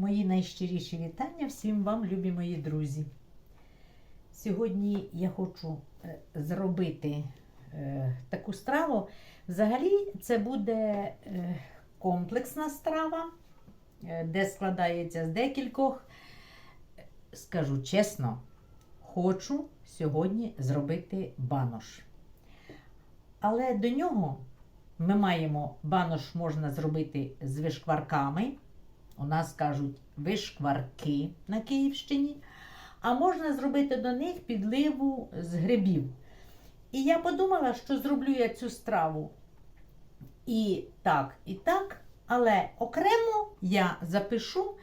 Мої найщиріші вітання всім вам, любі мої друзі. Сьогодні я хочу е, зробити е, таку страву. Взагалі, це буде е, комплексна страва, де складається з декількох. Скажу чесно, хочу сьогодні зробити банош. Але до нього ми маємо банош можна зробити з вишкварками. У нас кажуть вишкварки на Київщині. А можна зробити до них підливу з грибів. І я подумала, що зроблю я цю страву і так, і так. Але окремо я запишу,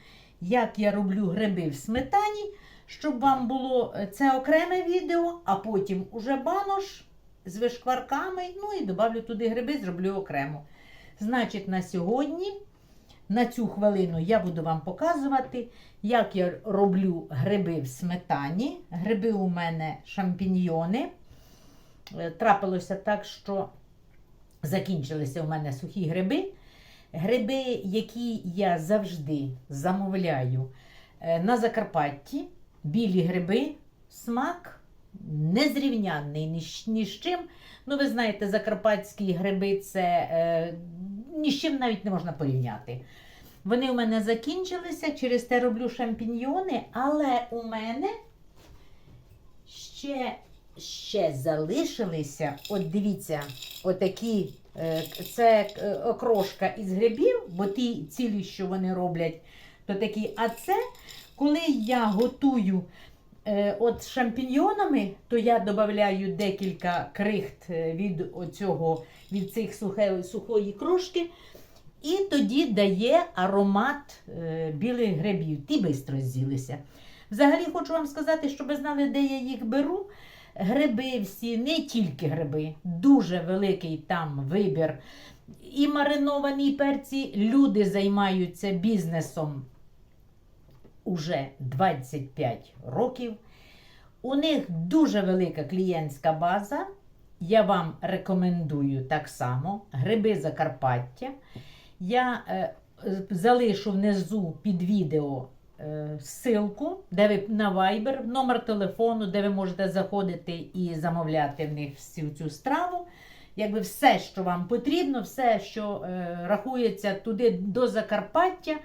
як я роблю гриби в сметані, щоб вам було е, це окреме відео, а потім уже банош з вишкварками. Ну і добавлю туди гриби, зроблю окремо. Значить, на сьогодні, на цю хвилину, я буду вам показувати, як я роблю гриби в сметані. Гриби у мене шампіньйони. Е, Трапилося так, що закінчилися у мене сухі гриби. Гриби, які я завжди замовляю е, на Закарпатті, білі гриби, смак незрівнянний ні, з- чим. Ну, ви знаєте, закарпатські гриби це е, ні з чим навіть не можна порівняти. Вони у мене закінчилися, через те роблю шампіньйони, але у мене ще, ще залишилися, от дивіться, отакі, е, це е, окрошка із грибів, бо ті цілі, що вони роблять, то такі. А це, коли я готую от з шампіньйонами, то я додаю декілька крихт е, від, оцього, від цих сухе, сухої крошки. І тоді дає аромат е, білих грибів. Ті швидко з'їлися. Взагалі хочу вам сказати, щоб ви знали, де я їх беру. Гриби всі, не тільки гриби, дуже великий там вибір. І мариновані перці. Люди займаються бізнесом уже 25 років. У них дуже велика клієнтська база. Я вам рекомендую так само гриби Закарпаття. Я е, залишу внизу під відео е, ссылку, де ви на Viber, номер телефону, де ви можете заходити і замовляти в них всю цю страву. Якби все, що вам потрібно, все, що е, рахується туди до Закарпаття.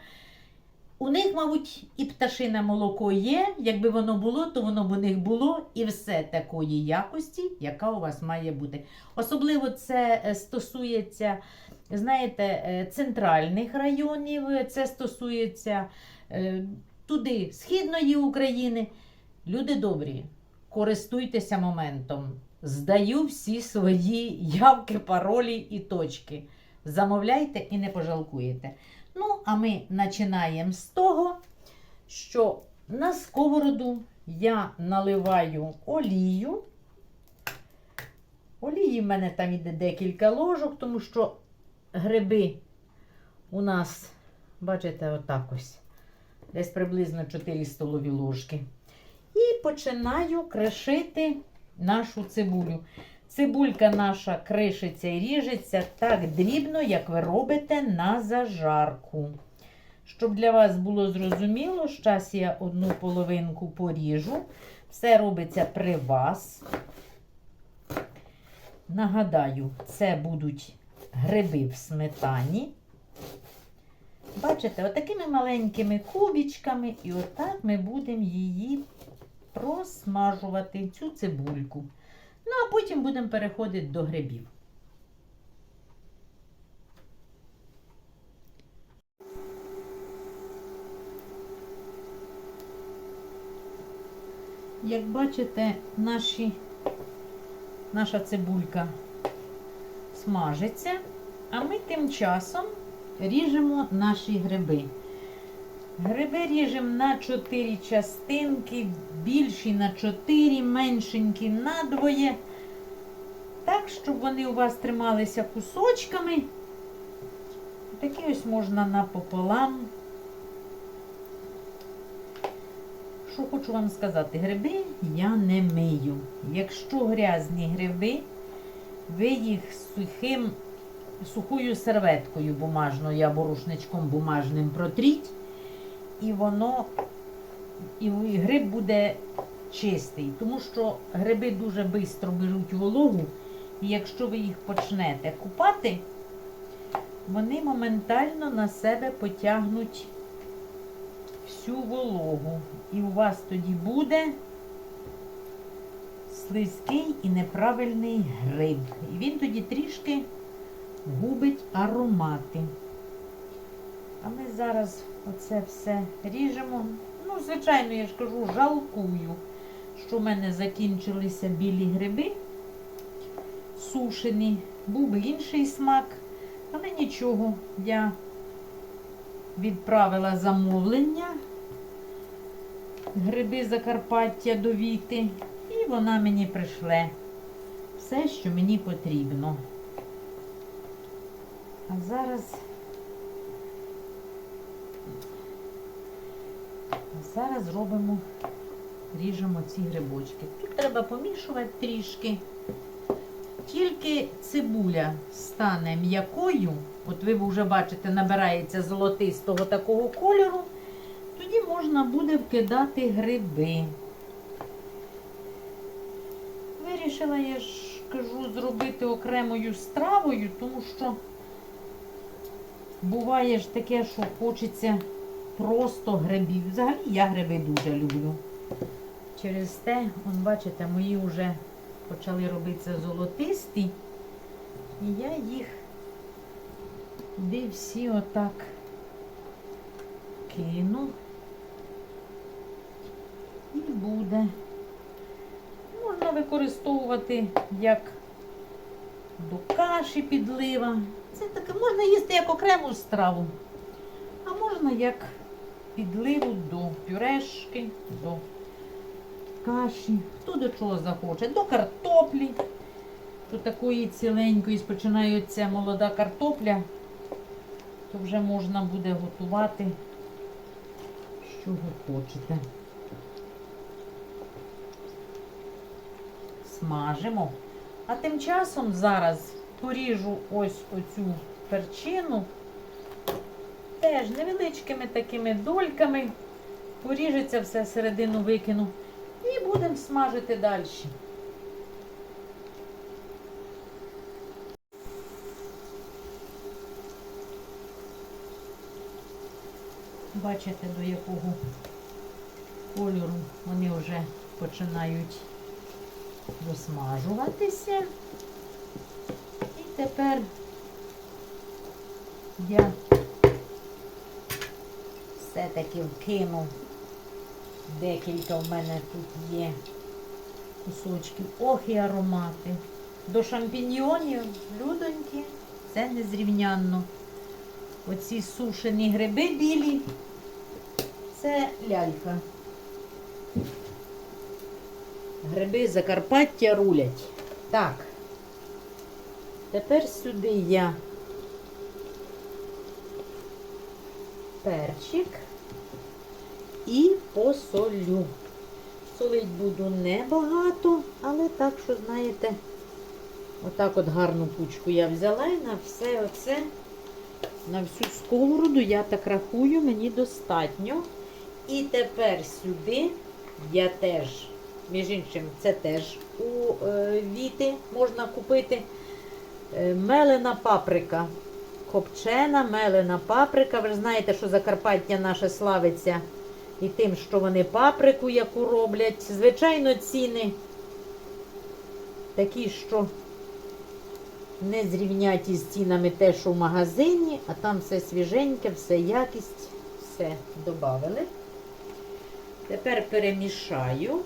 У них, мабуть, і пташине молоко є. Якби воно було, то воно б у них було і все такої якості, яка у вас має бути. Особливо це е, стосується, знаєте, е, центральних районів, це стосується е, туди, східної України. Люди добрі, користуйтеся моментом. Здаю всі свої явки, паролі і точки. Замовляйте і не пожалкуєте. Ну, а ми починаємо з того, що на сковороду я наливаю олію. Олії в мене там іде декілька ложок, тому що гриби у нас, бачите, отак ось. Десь приблизно 4 столові ложки. І починаю кришити нашу цибулю. Цибулька наша кришиться і ріжеться так дрібно, як ви робите на зажарку. Щоб для вас було зрозуміло, зараз я одну половинку поріжу. Все робиться при вас. Нагадаю, це будуть гриби в сметані. Бачите, отакими маленькими кубічками, і отак ми будемо її просмажувати, цю цибульку. Ну, а потім будемо переходити до грибів. Як бачите, наші, наша цибулька смажиться, а ми тим часом ріжемо наші гриби. Гриби ріжемо на 4 частинки, більші на 4, меншенькі на двоє. Так, щоб вони у вас трималися кусочками. Такі ось можна напополам. Що хочу вам сказати, гриби я не мию. Якщо грязні гриби, ви їх сухим, сухою серветкою бумажною або рушничком бумажним протріть. І воно і гриб буде чистий, тому що гриби дуже швидко беруть вологу, і якщо ви їх почнете купати, вони моментально на себе потягнуть всю вологу. І у вас тоді буде слизький і неправильний гриб. І він тоді трішки губить аромати. А ми зараз оце все ріжемо. Ну, звичайно, я ж кажу, жалкую, що в мене закінчилися білі гриби сушені. Був би інший смак, але нічого, я відправила замовлення гриби Закарпаття до Віти, і вона мені прийшле все, що мені потрібно. А зараз Зараз робимо, ріжемо ці грибочки. Тут треба помішувати трішки. Тільки цибуля стане м'якою, от ви вже бачите, набирається золотистого такого кольору, тоді можна буде вкидати гриби. Вирішила, я ж кажу, зробити окремою стравою, тому що буває ж таке, що хочеться просто грибів. Взагалі я гриби дуже люблю. Через те, он, бачите, мої вже почали робитися золотисті. І я їх де всі отак кину. І буде. Можна використовувати як до каші підлива. Це таке можна їсти як окрему страву, а можна як підливу до пюрешки, до каші, хто до чого захоче, до картоплі. До такої ціленької спочинається молода картопля, то вже можна буде готувати, що ви хочете. Смажимо. А тим часом зараз поріжу ось оцю перчину теж невеличкими такими дольками. Поріжеться все середину викину. І будемо смажити далі. Бачите, до якого кольору вони вже починають досмажуватися. І тепер я все-таки вкину. Декілька в мене тут є кусочків. Ох і аромати. До шампіньйонів, людоньки, це незрівнянно. Оці сушені гриби білі. Це лялька. Гриби Закарпаття рулять. Так. Тепер сюди я перчик і посолю. Солить буду небагато, але так, що, знаєте, отак от гарну пучку я взяла і на все оце, на всю сковороду, я так рахую, мені достатньо. І тепер сюди я теж, між іншим, це теж у е, Віти можна купити е, мелена паприка. Копчена, мелена паприка. Ви ж знаєте, що Закарпаття наше славиться і тим, що вони паприку яку роблять. Звичайно, ціни такі, що не зрівнять із цінами те, що в магазині, а там все свіженьке, все якість, все додали. Тепер перемішаю.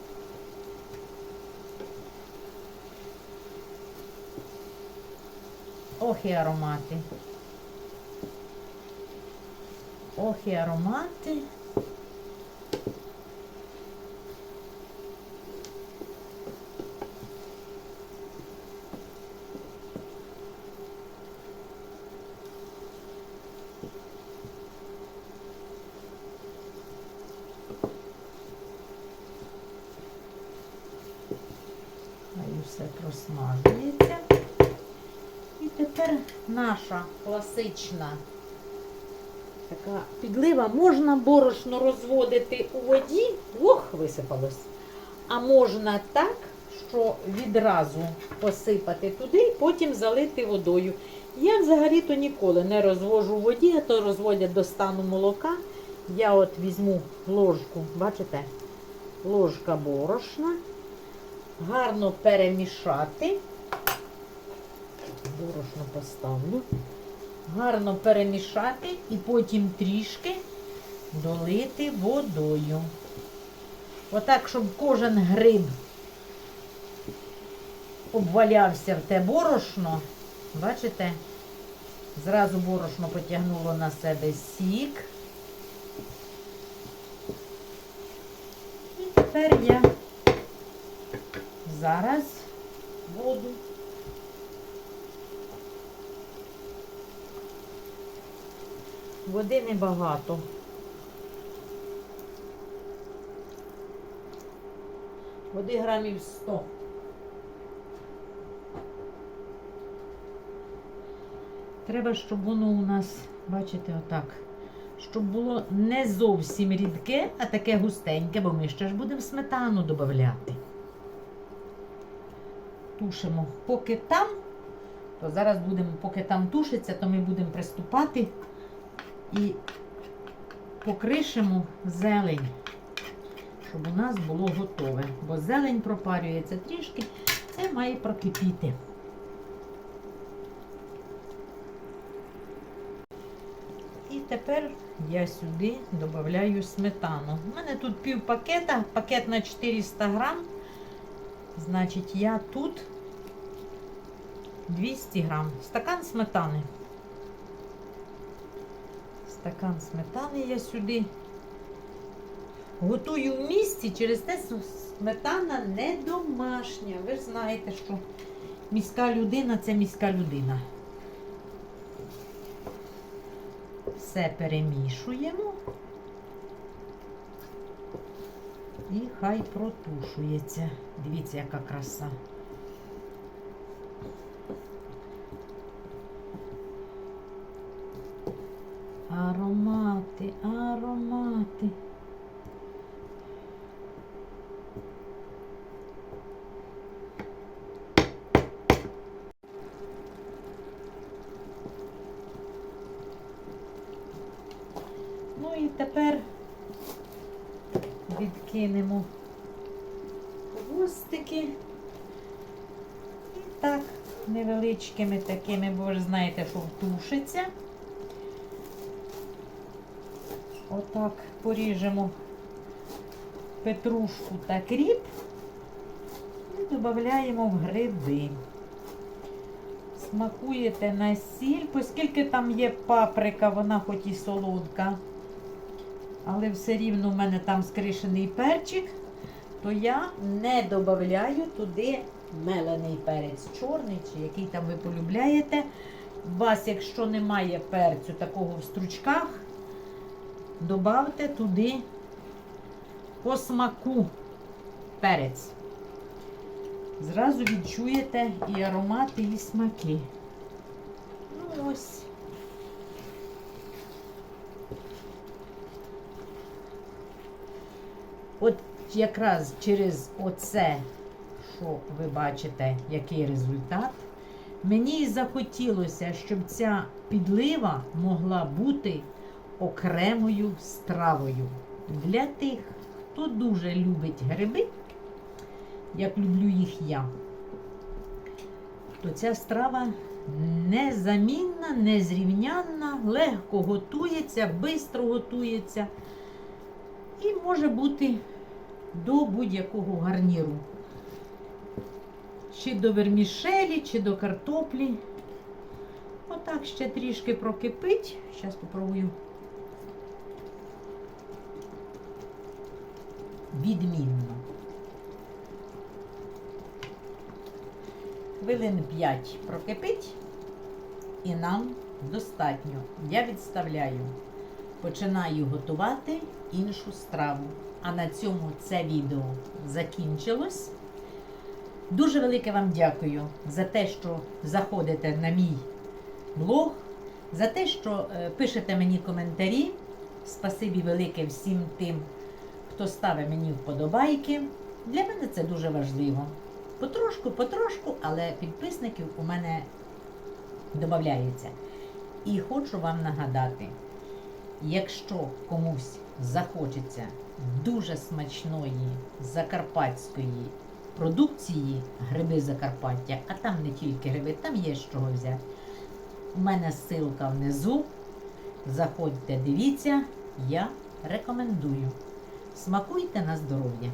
Ох і аромати. Ох і аромати. Хай все просмажується. І тепер наша класична Така підлива. Можна борошно розводити у воді, ох, висипалось. А можна так, що відразу посипати туди, і потім залити водою. Я взагалі-то ніколи не розвожу у воді, а то розводять до стану молока. Я от візьму ложку, бачите, ложка борошна, гарно перемішати. Борошно поставлю. Гарно перемішати і потім трішки долити водою. Отак, щоб кожен гриб обвалявся в те борошно. Бачите? Зразу борошно потягнуло на себе сік. І тепер я зараз воду. Води небагато. Води грамів 100. Треба, щоб воно у нас, бачите, отак, щоб було не зовсім рідке, а таке густеньке, бо ми ще ж будемо сметану додати. Тушимо. Поки там, то зараз будемо, поки там тушиться, то ми будемо приступати і покришимо зелень, щоб у нас було готове. Бо зелень пропарюється трішки, це має прокипіти. І тепер я сюди додаю сметану. У мене тут пів пакета, пакет на 400 грам. Значить, я тут 200 грам. Стакан сметани. Стакан сметани я сюди готую в місті, через те що сметана не домашня. Ви ж знаєте, що міська людина це міська людина. Все перемішуємо і хай протушується. Дивіться, яка краса. Аромати, аромати. Ну і тепер відкинемо хвостики. І так, невеличкими такими, бо ж знаєте, що втушиться. Отак поріжемо петрушку та кріп і додаємо в гриби. Смакуєте на сіль, оскільки там є паприка, вона хоч і солодка, але все рівно в мене там скришений перчик, то я не додаю туди мелений перець, чорний чи який там ви полюбляєте. У вас, якщо немає перцю такого в стручках, Добавте туди по смаку перець. Зразу відчуєте і аромати, і смаки. Ну ось. От якраз через оце, що ви бачите, який результат, мені і захотілося, щоб ця підлива могла бути окремою стравою. Для тих, хто дуже любить гриби, як люблю їх я, то ця страва незамінна, незрівнянна, легко готується, швидко готується і може бути до будь-якого гарніру. Чи до вермішелі, чи до картоплі. Отак ще трішки прокипить. Зараз спробую. відмінно. Хвилин 5 прокипить і нам достатньо. Я відставляю, починаю готувати іншу страву. А на цьому це відео закінчилось. Дуже велике вам дякую за те, що заходите на мій блог, за те, що е, пишете мені коментарі. Спасибі велике всім тим, хто ставить мені вподобайки. Для мене це дуже важливо. Потрошку, потрошку, але підписників у мене додається. І хочу вам нагадати, якщо комусь захочеться дуже смачної закарпатської продукції, гриби Закарпаття, а там не тільки гриби, там є з чого взяти. У мене ссылка внизу. Заходьте, дивіться, я рекомендую. Смакуйте на здоров'я.